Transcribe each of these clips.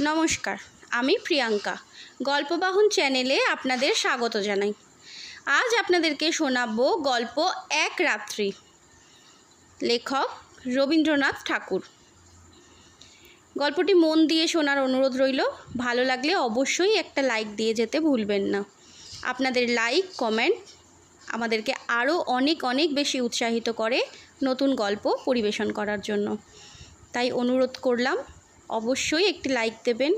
নমস্কার, আমি প্রিয়াঙ্কা, গল্পবাহন চ্যানেলে আপনাদের স্বাগত জানাই। আজ আপনাদেরকে শোনাবো গল্প এক রাত্রি। লেখক রবীন্দ্রনাথ ঠাকুর। গল্পটি মন দিয়ে শোনার অনুরোধ রইল, ভালো লাগলে অবশ্যই একটা লাইক দিয়ে যেতে ভুলবেন না। আপনাদের লাইক, কমেন্ট আমাদেরকে আরও অনেক অনেক বেশি উৎসাহিত করে নতুন গল্প পরিবেশন করার জন্য। তাই অনুরোধ করলাম অবশ্যই একটি লাইক দেবেন।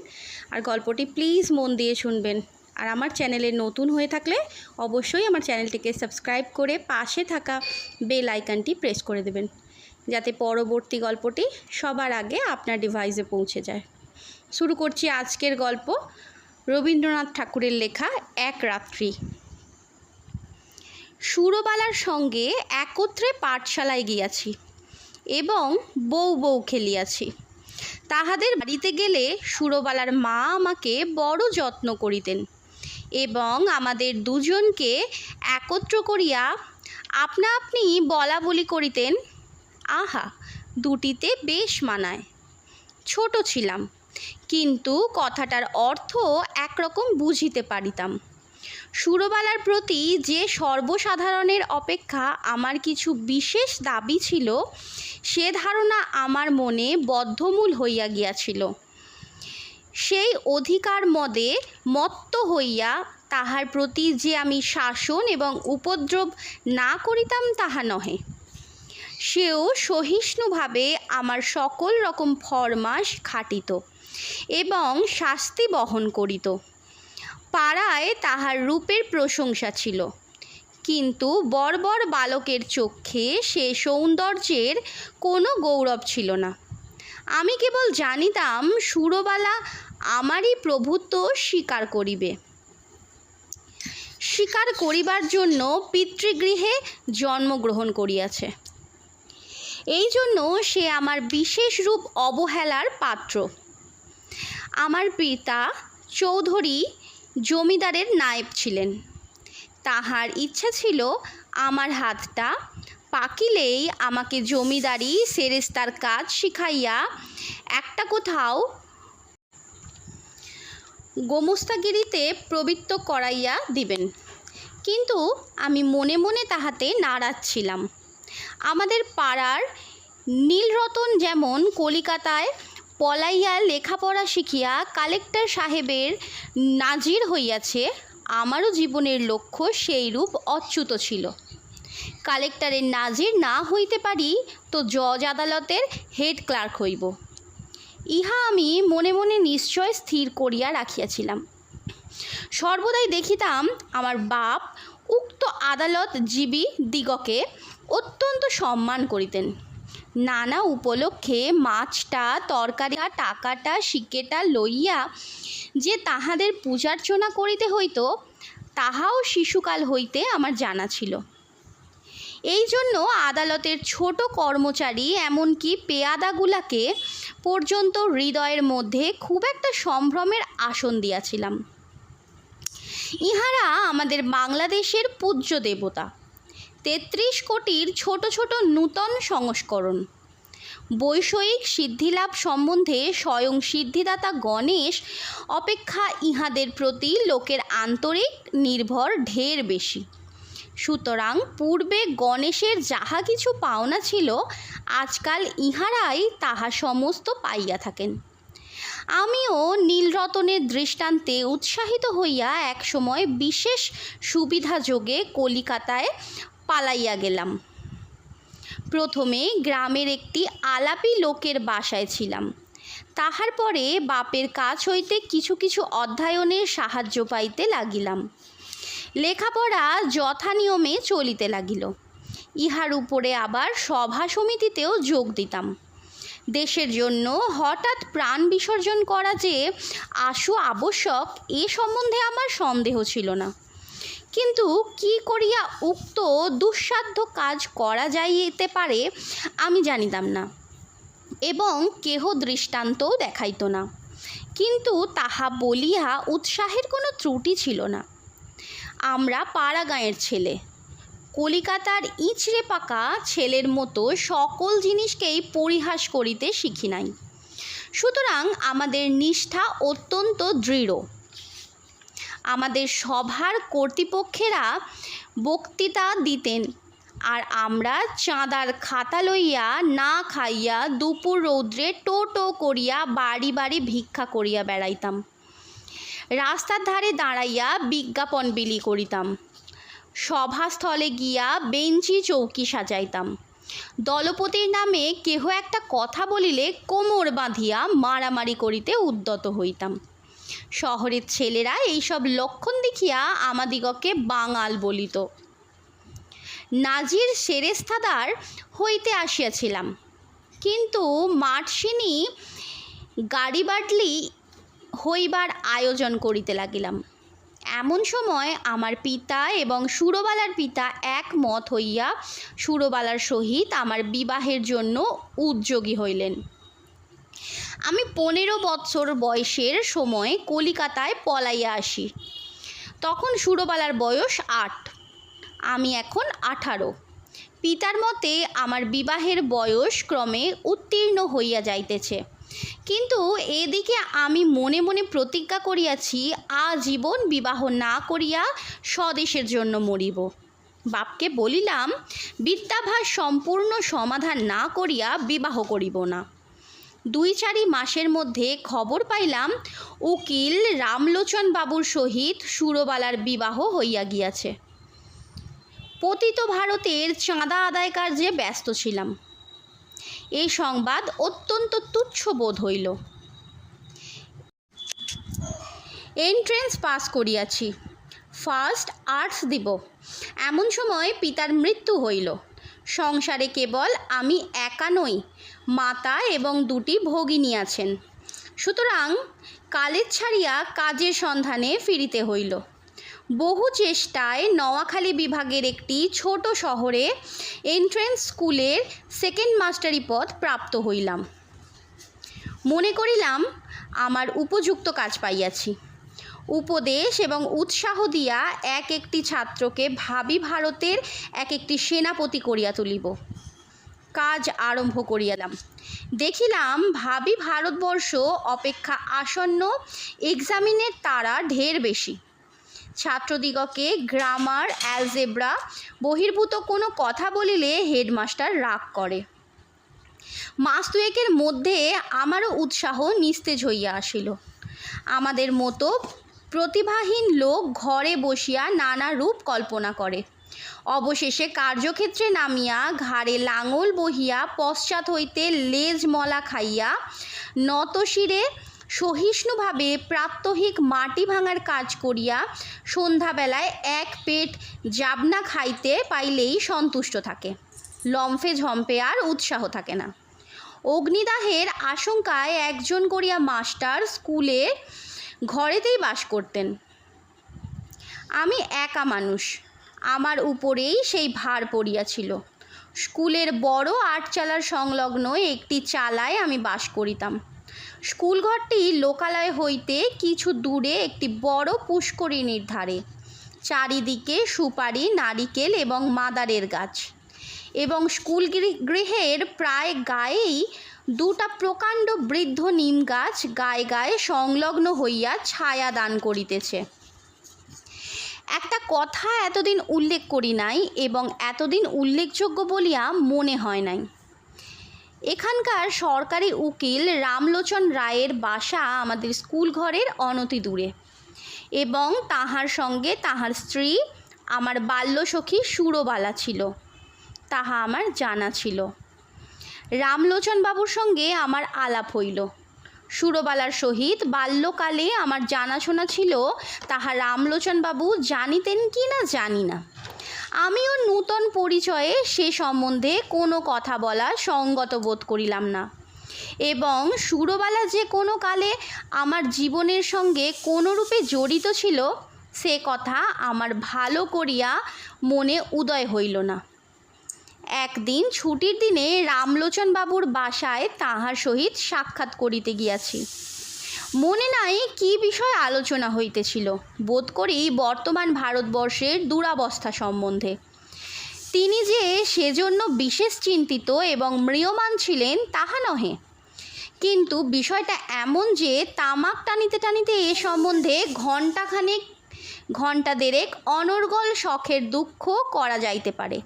আর গল্পটি প্লিজ মন দিয়ে শুনবেন। আর আমার চ্যানেলে নতুন হয়ে থাকলে অবশ্যই আমার চ্যানেলটিকে সাবস্ক্রাইব করে পাশে থাকা বেল আইকনটি প্রেস করে দেবেন। যাতে পরবর্তী গল্পটি সবার আগে আপনার ডিভাইসে পৌঁছে যায়। শুরু করছি আজকের গল্প রবীন্দ্রনাথ ঠাকুরের লেখা এক রাত্রি। সুরবালার সঙ্গে একত্রে পাঠশালায় গিয়াছি এবং বউ বউ খেলিয়াছি। তাহাদের বাড়িতে গেলে সুরবালার মা আমাকে বড় যত্ন করিতেন এবং আমাদের দুজনকে একত্র করিয়া আপনা আপনি বলা বলি করিতেন। আহা, দুটিতে বেশ মানায়। ছোট ছিলাম, কিন্তু কথাটার অর্থ একরকম বুঝিতে পারিতাম। সুরবালার প্রতি যে সর্বসাধারণের অপেক্ষা আমার কিছু বিশেষ দাবি ছিল, সে ধারণা আমার মনে বদ্ধমূল হইয়া গিয়াছিল। সেই অধিকার মদে মত্ত হইয়া তাহার প্রতি যে আমি শাসন এবং উপদ্রব না করিতাম তাহা নহে। সেও সহিষ্ণুভাবে আমার সকল রকম ফরমাস খাটিত এবং শাস্তি বহন করিত। পাড়ায় তাহার রূপের প্রশংসা ছিল। কিন্তু বর্বর বালকের চক্ষে সে সৌন্দর্যের কোনো গৌরব ছিল না। আমি কেবল জানিতাম, সুরবালা আমারই প্রভুত্ব স্বীকার করিবে। স্বীকার করিবার জন্য পিতৃগৃহে জন্মগ্রহণ করিয়াছে। এই জন্য সে আমার বিশেষ রূপ অবহেলার পাত্র। আমার পিতা চৌধুরী জমিদারের নায়েব ছিলেন। তাহার ইচ্ছা ছিল, আমার হাতটা পাকিলেই আমাকে জমিদারি সেরেস্তার কাজ শিখাইয়া একটা কোথাও গোমস্তাগিরিতে প্রবৃত্ত করাইয়া দিবেন। কিন্তু আমি মনে মনে তাহাতে নারাজ ছিলাম। আমাদের পাড়ার নীলরতন যেমন কলিকাতায় পলাইয়া লেখাপড়া শিখিয়া কালেক্টর সাহেবের নাজির হইয়াছে, আমারও জীবনের লক্ষ্য সেইরূপ অচ্যুত ছিল। কালেক্টরের নাজির না হইতে পারি তো জজ আদালতের হেড ক্লার্ক হইব। ইহা আমি মনে মনে নিশ্চয় স্থির করিয়া রাখিয়াছিলাম। সর্বদাই দেখিতাম আমার বাপ উক্ত আদালত জীবী দিগকে অত্যন্ত সম্মান করিতেন। নানা উপলক্ষে মাছটা, তরকারিটা, টাকাটা, শিকেটা লইয়া যে তাহাদের পূজার্চনা করিতে হইত, তাহাও শিশুকাল হইতে আমার জানা ছিল। এই জন্য আদালতের ছোট কর্মচারী এমনকি পেয়াদাগুলাকে পর্যন্ত হৃদয়ের মধ্যে খুব একটা সম্ভ্রমের আসন দিয়াছিলাম। ইহারা আমাদের বাংলাদেশের পূজ্য দেবতা। তেত্রিশ কোটির ছোট ছোট নূতন সংস্করণ। বৈষয়িক সিদ্ধিলাভ সম্বন্ধে স্বয়ং সিদ্ধিদাতা গণেশ অপেক্ষা ইহাদের প্রতি লোকের আন্তরিক নির্ভর ঢের বেশি। সুতরাং পূর্বে গণেশের যাহা কিছু পাওনা ছিল, আজকাল ইহারাই তাহা সমস্ত পাইয়া থাকেন। আমিও নীলরতনের দৃষ্টান্তে উৎসাহিত হইয়া একসময় বিশেষ সুবিধাযোগে কলিকাতায় পালাইয়া গেলাম। প্রথমে গ্রামের একটি আলাপি লোকের বাসায় ছিলাম। তাহার পরে বাপের কাজ হইতে কিছু কিছু অধ্যয়নের সাহায্য পাইতে লাগিলাম। লেখাপড়া যথানিয়মে চলিতে লাগিল। ইহার উপরে আবার সভা সমিতিতেও যোগ দিতাম। দেশের জন্য হঠাৎ প্রাণ বিসর্জন করা যে আশু আবশ্যক, এ সম্বন্ধে আমার সন্দেহ ছিল না। কিন্তু কি করিয়া উক্ত দুঃসাধ্য কাজ করা যাইতে পারে, আমি জানিতাম না এবং কেহ দৃষ্টান্তও দেখাইত না। কিন্তু তাহা বলিয়া উৎসাহের কোনো ত্রুটি ছিল না। আমরা পাড়া গাঁয়ের ছেলে। কলিকাতার ইঁচড়ে পাকা ছেলের মতো সকল জিনিসকেই পরিহাস করিতে শিখি নাই। সুতরাং আমাদের নিষ্ঠা অত্যন্ত দৃঢ়। আমাদের সভার কর্তৃপক্ষেরা বক্তৃতা দিতেন। আর আমরা চাঁদার খাতা লইয়া না খাইয়া দুপুর রৌদ্রে টো টো করিয়া বাড়ি বাড়ি ভিক্ষা করিয়া বেড়াইতাম। রাস্তার ধারে দাঁড়াইয়া বিজ্ঞাপন বিলি করিতাম। সভাস্থলে গিয়া বেঞ্চি চৌকি সাজাইতাম। দলপতির নামে কেহ একটা কথা বলিলে কোমর বাঁধিয়া মারামারি করিতে উদ্যত হইতাম। শহরের ছেলেরা এইসব লক্ষণ দেখিয়া আমাদিগকে বাঙাল বলিত। নাজির সেরেস্তাদার হইতে আসিয়াছিলাম। কিন্তু মাঠসিনী গাড়ি বাটলি হইবার আয়োজন করিতে লাগিলাম। এমন সময় আমার পিতা এবং সুরবালার পিতা একমত হইয়া সুরবালার সহিত আমার বিবাহের জন্য উদ্যোগী হইলেন। আমি পনেরো বৎসর বয়সের সময় কলিকাতায় পলাইয়া আসি। তখন সুরবালার বয়স আট। আমি এখন আঠারো। পিতার মতে আমার বিবাহের বয়স ক্রমে উত্তীর্ণ হইয়া যাইতেছে। কিন্তু এদিকে আমি মনে মনে প্রতিজ্ঞা করিয়াছি, আজীবন বিবাহ না করিয়া স্বদেশের জন্য মরিব। বাপকে বলিলাম, বিদ্যাভাস সম্পূর্ণ সমাধান না করিয়া বিবাহ করিব না। দুই চারি মাসের মধ্যে খবর পাইলাম, উকিল রামলোচন বাবুর সহিত সুরবালার বিবাহ হইয়া গিয়াছে। পতিত ভারতের চাঁদা আদায় কার্যে ব্যস্ত ছিলাম। এই সংবাদ অত্যন্ত তুচ্ছ বোধ হইল। এন্ট্রেন্স পাস করিয়াছি। ফার্স্ট আর্টস দিব। এমন সময় পিতার মৃত্যু হইল। সংসারে কেবল আমি একা নই মাতা এবং দুটি ভগিনী আছেন। সুতরাং কালের ছাড়িয়া কাজের সন্ধানে ফিরিতে হইল। বহু চেষ্টায় নোয়াখালী বিভাগের একটি ছোট শহরে এন্ট্রেন্স স্কুলের সেকেন্ড মাস্টারি পদ প্রাপ্ত হইলাম। মনে করিলাম, আমার উপযুক্ত কাজ পাইয়াছি। উপদেশ এবং উৎসাহ দিয়া এক একটি ছাত্রকে ভাবি ভারতের এক একটি সেনাপতি করিয়া তুলিব। কাজ আরম্ভ করিয়ালাম। দেখিলাম ভাবি ভারতবর্ষ অপেক্ষা আসন্ন এক্সামিনের তারা ঢের বেশি। ছাত্রদিগকে গ্রামার অ্যালজেব্রা বহির্ভূত কোনো কথা বলিলে হেডমাস্টার রাগ করে। মাস দুয়েকের মধ্যে আমারও উৎসাহ নিস্তেজ হইয়া আসিল। আমাদের মতো প্রতিভাহীন লোক ঘরে বসিয়া নানা রূপ কল্পনা করে। অবশেষে কার্যক্ষেত্রে নামিয়া ঘাড়ে লাঙল বহিয়া পশ্চাৎ হইতে লেজ মলা খাইয়া নতশিরে সহিষ্ণুভাবে প্রাত্যহিক মাটি ভাঙার কাজ করিয়া সন্ধ্যাবেলায় এক পেট জাবনা খাইতে পাইলেই সন্তুষ্ট থাকে। লম্ফে ঝম্পে আর উৎসাহ থাকে না। অগ্নিদাহের আশঙ্কায় একজন করিয়া মাস্টার স্কুলে ঘরেতেই বাস করতেন। আমি একা মানুষ। আমার উপরেই সেই ভার পড়িয়াছিল। স্কুলের বড় আটচালার সংলগ্ন একটি চালায় আমি বাস করিতাম। স্কুলঘরটি লোকালয় হইতে কিছু দূরে একটি বড় পুষ্করিণীর ধারে। চারিদিকে সুপারি, নারিকেল এবং মাদারের গাছ। এবং স্কুল গৃহের প্রায় গায়েই দুটা প্রকাণ্ড বৃদ্ধ নিম গাছ গায়ে গায়ে সংলগ্ন হইয়া ছায়া দান করিতেছে। একটা কথা এতদিন উল্লেখ করি নাই এবং এতদিন উল্লেখযোগ্য বলিয়া মনে হয় নাই। এখানকার সরকারি উকিল রামলোচন রায়ের বাসা আমাদের স্কুল ঘরের অনতি দূরে এবং তাহার সঙ্গে তাহার স্ত্রী, আমার বাল্যসখী সুরবালা ছিল, তাহা আমার জানা ছিল। রামলোচন বাবুর সঙ্গে আমার আলাপ হইল। সুরবালার সহিত বাল্যকালে আমার জানাশোনা ছিল, তাহা রামলোচন বাবু জানিতেন কি না জানি না। আমিও নূতন পরিচয়ে সে সম্বন্ধে কোনো কথা বলা সঙ্গত বোধ করিলাম না। এবং সুরবালা যে কোনো কালে আমার জীবনের সঙ্গে কোনোরূপে জড়িত ছিল, সে কথা আমার ভালো করিয়া মনে উদয় হইল না। একদিন ছুটির দিনে রামলোচন বাবুর বাসায় তাহার সহিত সাক্ষাৎ করিতে গিয়াছি। মনে নাই কি বিষয় আলোচনা হইতেছিল। বোধ করি বর্তমান ভারতবর্ষের দুরাবস্থা সম্বন্ধে। তিনি যে সেজন্য বিশেষ চিন্তিত এবং ম্রিয়মান ছিলেন তাহা নহে। কিন্তু বিষয়টা এমন যে তামাক টানিতে টানিতে এ সম্বন্ধে ঘণ্টাখানেক, ঘণ্টা দেড়েক অনর্গল শখের দুঃখ করা যাইতে পারে।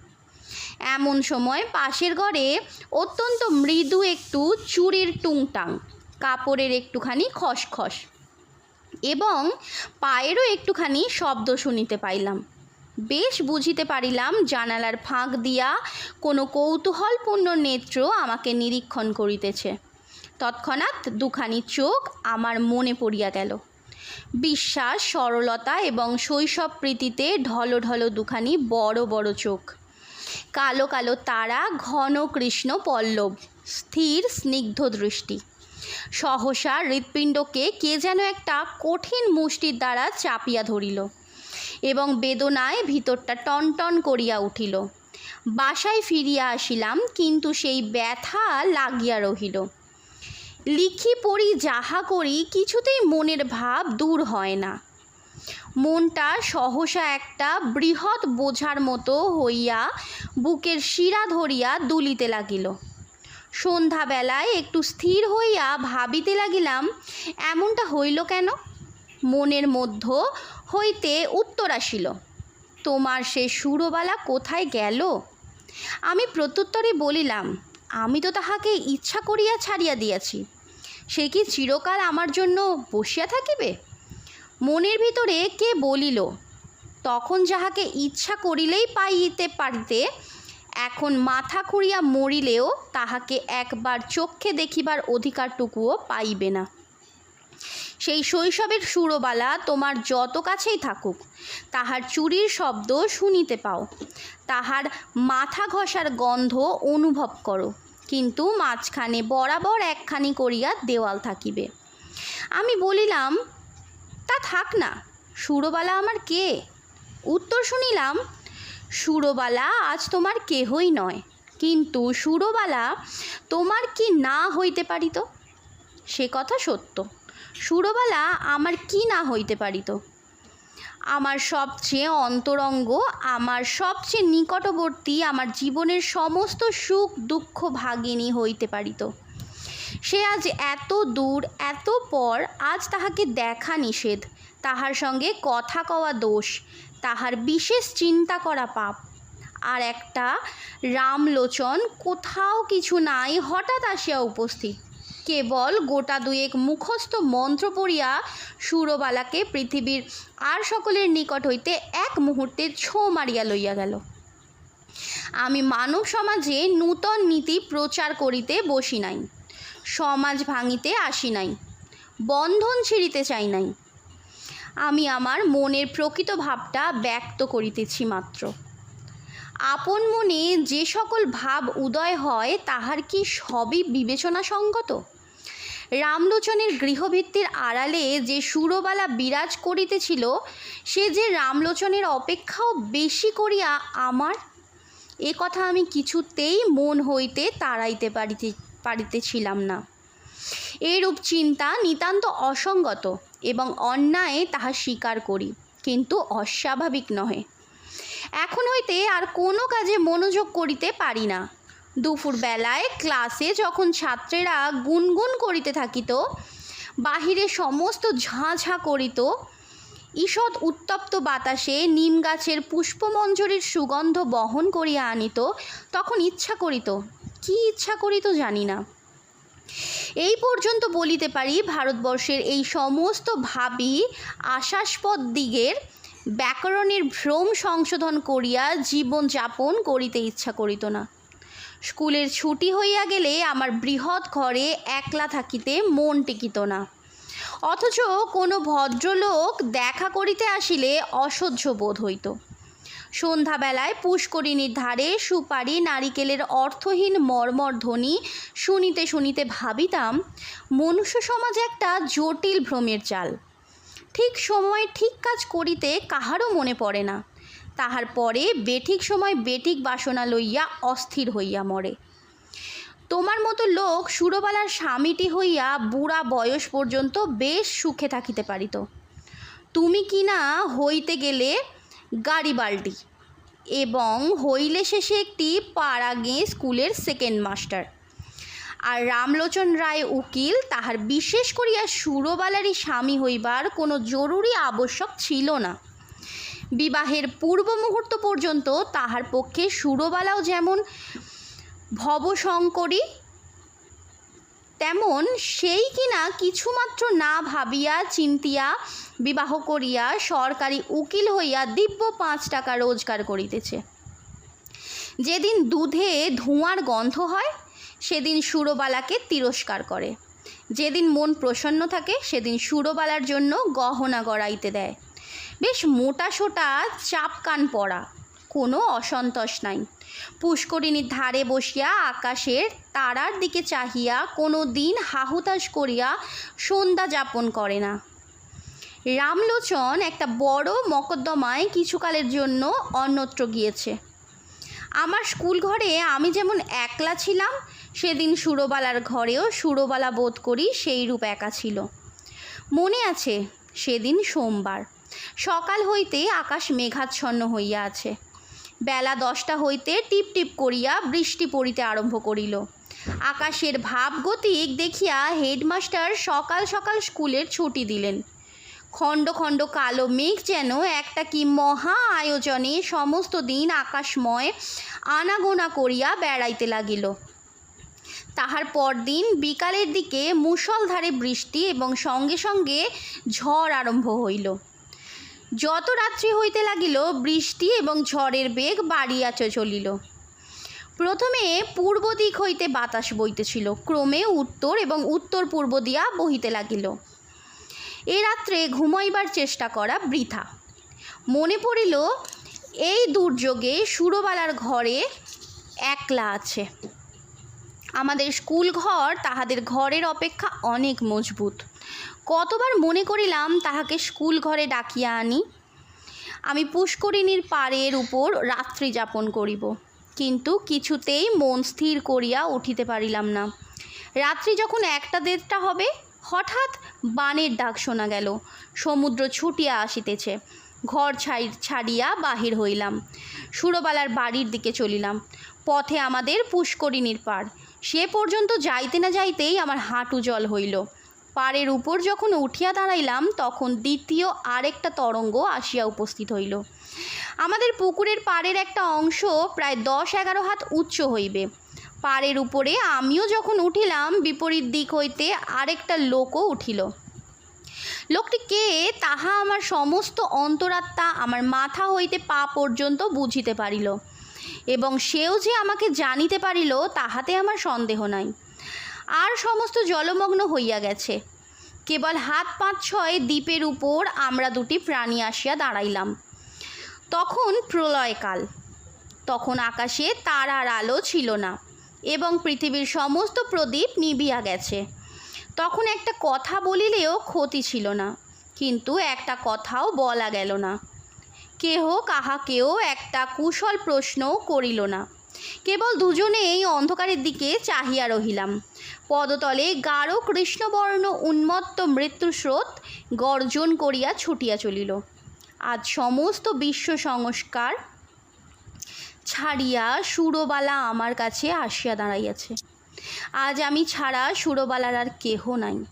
এমন সময় পাশের ঘরে অত্যন্ত মৃদু একটু চুরির টুংটাং, কাপড়ের একটুখানি খসখস এবং পায়েরও একটুখানি শব্দ শুনিতে পাইলাম। বেশ বুঝিতে পারিলাম জানালার ফাঁক দিয়া কোনো কৌতূহলপূর্ণ নেত্র আমাকে নিরীক্ষণ করিতেছে। তৎক্ষণাৎ দুখানি চোখ আমার মনে পড়িয়া গেল। বিশ্বাস, সরলতা এবং শৈশব প্রীতিতে ঢলো ঢলো দুখানি বড় বড় চোখ। কালো কালো তারা, ঘন কৃষ্ণ পল্লব। স্থির, স্নিগ্ধ দৃষ্টি। সহসা হৃৎপিণ্ডকে কে যেন একটা কঠিন মুষ্টির দ্বারা চাপিয়া ধরিল এবং বেদনায় ভিতরটা টনটন করিয়া উঠিল। বাসায় ফিরিয়া আসিলাম, কিন্তু সেই ব্যথা লাগিয়া রহিল। লিখি পড়ি যাহা করি, কিছুতেই মনের ভাব দূর হয় না। মনটা সহসা একটা বৃহৎ বোঝার মতো হইয়া বুকের শিরা ধরিয়া দুলিতে লাগিল। সন্ধ্যাবেলায় একটু স্থির হইয়া ভাবিতে লাগিলাম, এমনটা হইল কেন? মনের মধ্য হইতে উত্তর আসিল, তোমার সে সুরবালা কোথায় গেল? আমি প্রত্যুত্তরে বলিলাম, আমি তো তাহাকে ইচ্ছা করিয়া ছাড়িয়া দিয়াছি। সে কি চিরকাল আমার জন্য বসিয়া থাকিবে? মনের ভিতরে কে বলিল? তখন যাহাকে ইচ্ছা করিলেই পাইতে পারিতে, এখন মাথা খুঁড়িয়া মরিলেও তাহাকে একবার চক্ষে দেখিবার অধিকারটুকুও পাইবে না। সেই শৈশবের সুরবালা তোমার যত কাছেই থাকুক, তাহার চুরির শব্দ শুনিতে পাও। তাহার মাথা ঘষার গন্ধ অনুভব করো, কিন্তু মাঝখানে বরাবর একখানি করিয়া দেওয়াল থাকিবে। আমি বলিলাম তা থাক না। সুরবালা আমার কে? উত্তর শুনিলাম, সুরবালা আজ তোমার কেহই নয়। কিন্তু সুরবালা তোমার কি না হইতে পারিত? সে কথা সত্য। সুরবালা আমার কি না হইতে পারিত? আমার সবচেয়ে অন্তরঙ্গ, আমার সবচেয়ে নিকটবর্তী, আমার জীবনের সমস্ত সুখ দুঃখ ভাগিনী হইতে পারিত। সে আজ এত দূর, এত পর আজ তাহাকে দেখা নিষেধ। তাহার সঙ্গে কথা কওয়া দোষ, তাহার বিশেষ চিন্তা করা পাপ। আর একটা রামলোচন কোথাও কিছু নাই, হঠাৎ আসিয়া উপস্থিত। কেবল গোটা দুয়েক মুখস্থ মন্ত্র পড়িয়া সুরবালাকে পৃথিবীর আর সকলের নিকট হইতে এক মুহূর্তে ছো মারিয়া লইয়া গেল। আমি মানব সমাজে নূতন নীতি প্রচার করিতে বসি নাই। সমাজ ভাঙিতে আসি নাই, বন্ধন ছিঁড়িতে চাই নাই। আমি আমার মনের প্রকৃত ভাবটা ব্যক্ত করিতেছি মাত্র। আপন মনে যে সকল ভাব উদয় হয়, তাহার কি সবই বিবেচনা সঙ্গত রামলোচনের গৃহভিত্তির আড়ালে যে সুরবালা বিরাজ করিতেছিল, সে যে রামলোচনের অপেক্ষাও বেশি করিয়া আমার, এ কথা আমি কিছুতেই মন হইতে তাড়াইতে পারিতে পারিতেছিলাম না। এরূপ চিন্তা নিতান্ত অসঙ্গত এবং অন্যায় তাহা স্বীকার করি, কিন্তু অস্বাভাবিক নহে। এখন হইতে আর কোনো কাজে মনোযোগ করিতে পারি না। দুপুর বেলায় ক্লাসে যখন ছাত্রেরা গুনগুন করিতে থাকিত, বাহিরে সমস্ত ঝাঁ ঝাঁ করিত, ঈষৎ উত্তপ্ত বাতাসে নিম গাছের পুষ্পমঞ্জরির সুগন্ধ বহন করিয়া আনিত, তখন ইচ্ছা করিত কি ইচ্ছা করিত জানি না। এই পর্যন্ত বলিতে পারি ভারতবর্ষের এই সমস্ত ভাবি আশাস্পদ দিগের ব্যাকরণের ভ্রম সংশোধন করিয়া জীবন যাপন করিতে ইচ্ছা করিত না। স্কুলের ছুটি হইয়া গেলে আমার বৃহৎ ঘরে একলা থাকিতে মন টিকিত না। অথচ কোনো ভদ্রলোক দেখা করিতে আসিলে অসহ্য বোধ হইত। সন্ধ্যাবেলায় পুষ্করিণীর ধারে সুপারি, নারিকেলের অর্থহীন মর্মর ধ্বনি শুনিতে শুনিতে ভাবিতাম, মনুষ্য সমাজ একটা জটিল ভ্রমের চাল। ঠিক সময়ে ঠিক কাজ করিতে কাহারও মনে পড়ে না। তাহার পরে বেঠিক সময় বেঠিক বাসনা লইয়া অস্থির হইয়া মরে। তোমার মতো লোক সুরবালার স্বামীটি হইয়া বুড়া বয়স পর্যন্ত বেশ সুখে থাকিতে পারিত। তুমি কি না হইতে গেলে গাড়ি বাল্টি এবং হইলে শেষে একটি পাড়াগে স্কুলের সেকেন্ড মাস্টার আর রামলোচন রায় উকিল তাহার বিশেষ করিয়া সুরবালারই স্বামী হইবার কোনো জরুরি আবশ্যক ছিল না। বিবাহের পূর্ব মুহূর্ত পর্যন্ত তাহার পক্ষে সুরবালাও যেমন ভবশঙ্করী তেমন সেই কিনা কিছুমাত্র না ভাবিয়া, চিন্তিয়া, বিবাহ করিয়া সরকারি উকিল হইয়া দিব্য পাঁচ টাকা রোজগার করিতেছে। যেদিন দুধে ধোঁয়ার গন্ধ হয়, সেদিন সুরবালাকে তিরস্কার করে। যেদিন মন প্রসন্ন থাকে, সেদিন সুরবালার জন্য গহনা গড়াইতে দেয়। বেশ মোটা সোটা চাপ কান পড়া কোনো অসন্তোষ নাই। পুষ্করিণীর ধারে বসিয়া আকাশের তারার দিকে চাহিয়া কোনো দিন হাহুতাস করিয়া সন্ধ্যা যাপন করে না। রামলোচন একটা বড় মকদ্দমায় কিছুকালের জন্য অন্যত্র গিয়েছে। আমার স্কুল ঘরে আমি যেমন একলা ছিলাম, সেদিন সুরবালার ঘরেও সুরবালা বোধ করি সেই রূপ একা ছিল। মনে আছে, সেদিন সোমবার। সকাল হইতে আকাশ মেঘাচ্ছন্ন হইয়া আছে। বেলা দশটা হইতে টিপ টিপ করিয়া বৃষ্টি পড়িতে আরম্ভ করিল। আকাশের ভাবগতিক দেখিয়া হেডমাস্টার সকাল সকাল স্কুলের ছুটি দিলেন। খণ্ড খণ্ড কালো মেঘ যেন একটা কি মহা আয়োজনে সমস্ত দিন আকাশময় আনাগোনা করিয়া বেড়াইতে লাগিল। তাহার পরদিন বিকালের দিকে মুষলধারে বৃষ্টি এবং সঙ্গে সঙ্গে ঝড় আরম্ভ হইল। যত রাত্রি হইতে লাগিল, বৃষ্টি এবং ঝড়ের বেগ বাড়িয়া চলিল। প্রথমে পূর্ব দিক হইতে বাতাস বইতেছিল, ক্রমে উত্তর এবং উত্তর পূর্ব দিয়া বহিতে লাগিল। এ রাত্রে ঘুমাইবার চেষ্টা করা বৃথা। মনে পড়িল, এই দুর্যোগে সুরবালার ঘরে একলা আছে। আমাদের স্কুল ঘর তাহাদের ঘরের অপেক্ষা অনেক মজবুত। কতবার মনে করিলাম তাহাকে স্কুল ঘরে ডাকিয়া আনি। আমি পুষ্করিণীর পাড়ের উপর রাত্রি যাপন করিব, কিন্তু কিছুতেই মন স্থির করিয়া উঠিতে পারিলাম না। রাত্রি যখন একটা দেড়টা হবে, হঠাৎ বানের ডাক শোনা গেল, সমুদ্র ছুটিয়া আসিতেছে। ঘর ছাড়িয়া বাহির হইলাম, সুরবালার বাড়ির দিকে চলিলাম। পথে আমাদের পুষ্করিণীর পাড়। সে পর্যন্ত যাইতে না যাইতেই আমার হাঁটু জল হইল। পাড়ের উপর যখন উঠিয়া দাঁড়াইলাম, তখন দ্বিতীয় আরেকটা তরঙ্গ আসিয়া উপস্থিত হইল। আমাদের পুকুরের পাড়ের একটা অংশ প্রায় দশ এগারো হাত উচ্চ হইবে। পাড়ের উপরে আমিও যখন উঠিলাম, বিপরীত দিক হইতে আরেকটা লোকও উঠিল। লোকটি কে, তাহা আমার সমস্ত অন্তরাত্মা আমার মাথা হইতে পা পর্যন্ত বুঝিতে পারিল এবং সেও যে আমাকে জানিতে পারিল, তাহাতে আমার সন্দেহ নাই। আর সমস্ত জলমগ্ন হইয়া গেছে। কেবল হাত পাঁচ ছয় দ্বীপের উপর আমরা দুটি প্রাণী আসিয়া দাঁড়াইলাম। তখন প্রলয়কাল। তখন আকাশে তারার আলো ছিল না এবং পৃথিবীর সমস্ত প্রদীপ নিবিয়া গেছে। তখন একটা কথা বলিলেও ক্ষতি ছিল না, কিন্তু একটা কথাও বলা গেল না। কেহ কাহাকেও একটা কুশল প্রশ্নও করিল না। কেবল দুজনেই অন্ধকারের দিকে চাহিয়া রহিলাম। পদতলে গাঢ় কৃষ্ণবর্ণ উন্মত্ত মৃত্যুস্রোত গর্জন করিয়া ছুটিয়া চলিল। আজ সমস্ত বিশ্ব সংস্কার ছাড়িয়া সুরবালা আমার কাছে আসিয়া দাঁড়াইয়াছে। আজ আমি ছাড়া সুরবালার আর কেহ নাই।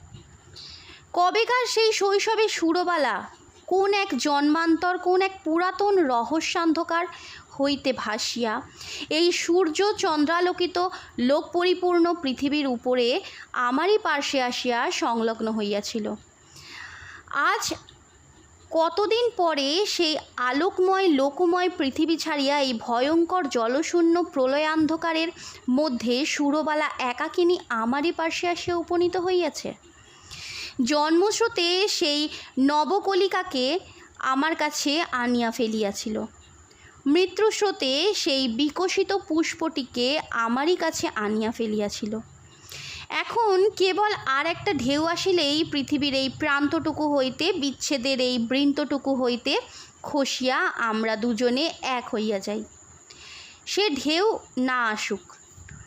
কবেকার সেই শৈশবে সুরবালা? কোন এক জন্মান্তর, কোন এক পুরাতন রহস্যান্ধকার হইতে ভাসিয়া এই সূর্য চন্দ্রালোকিত লোক পরিপূর্ণ পৃথিবীর উপরে আমারই পার্শ্বে আসিয়া সংলগ্ন হইয়াছিল। আজ কতদিন পরে সেই আলোকময়, লোকময় পৃথিবী ছাড়িয়া এই ভয়ঙ্কর জলশূন্য প্রলয়ান্ধকারের মধ্যে সুরবালা একাকিনী আমারই পার্শ্বে আসিয়া উপনীত হইয়াছে? জন্মস্রোতে সেই নবকলিকাকে আমার কাছে আনিয়া ফেলিয়াছিল। মৃত্যুস্রোতে সেই বিকশিত পুষ্পটিকে আমারই কাছে আনিয়া ফেলিয়াছিল। এখন কেবল আর একটা ঢেউ আসিলেই পৃথিবীর এই প্রান্তটুকু হইতে, বিচ্ছেদের এই বৃন্তটুকু হইতে খসিয়া আমরা দুজনে এক হইয়া যাই। সে ঢেউ না আসুক।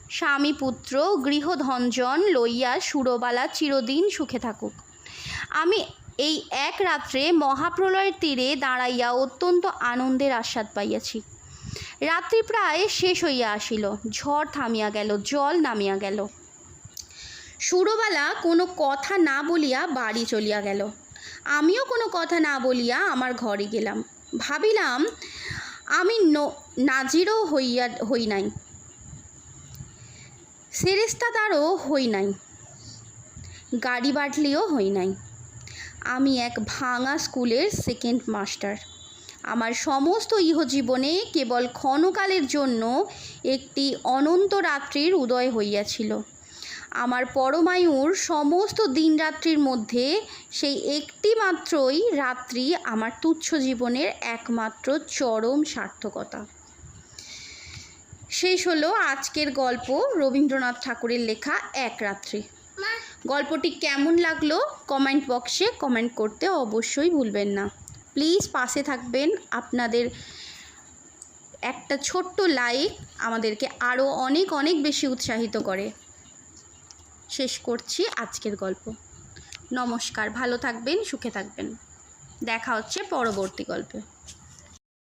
স্বামী পুত্র গৃহধনজন লইয়া সুরবালা চিরদিন সুখে থাকুক। আমি এই এক রাত্রে মহাপ্রলয়ের তীরে দাঁড়াইয়া অত্যন্ত আনন্দের আস্বাদ পাইয়াছি। রাত্রি প্রায় শেষ হইয়া আসিল, ঝড় থামিয়া গেল, জল নামিয়া গেল। সুরবালা কোনো কথা না বলিয়া বাড়ি চলিয়া গেল। আমিও কোনো কথা না বলিয়া আমার ঘরে গেলাম। ভাবিলাম, আমি নাজিরও হইয়া, হই নাই। সেরেস্তাদারও হই নাই। গাড়ি বাটলিও হই নাই। আমি এক ভাঙা স্কুলের সেকেন্ড মাস্টার আমার সমস্ত ইহজীবনে কেবল ক্ষণকালের জন্য একটি অনন্ত রাত্রির উদয় হইয়াছিল। আমার পরমায়ুর সমস্ত দিনরাত্রির মধ্যে সেই একটি মাত্রই রাত্রি আমার তুচ্ছ জীবনের একমাত্র চরম সার্থকতা। শেষ হলো আজকের গল্প রবীন্দ্রনাথ ঠাকুরের লেখা এক রাত্রি। গল্পটি কেমন লাগল কমেন্ট বক্সে কমেন্ট করতে অবশ্যই ভুলবেন না। প্লিজ পাশে থাকবেন। আপনাদের একটা ছোট্ট লাইক আমাদেরকে আরও অনেক অনেক বেশি উৎসাহিত করে। শেষ করছি আজকের গল্প। নমস্কার, ভালো থাকবেন, সুখে থাকবেন। দেখা হচ্ছে পরবর্তী গল্পে।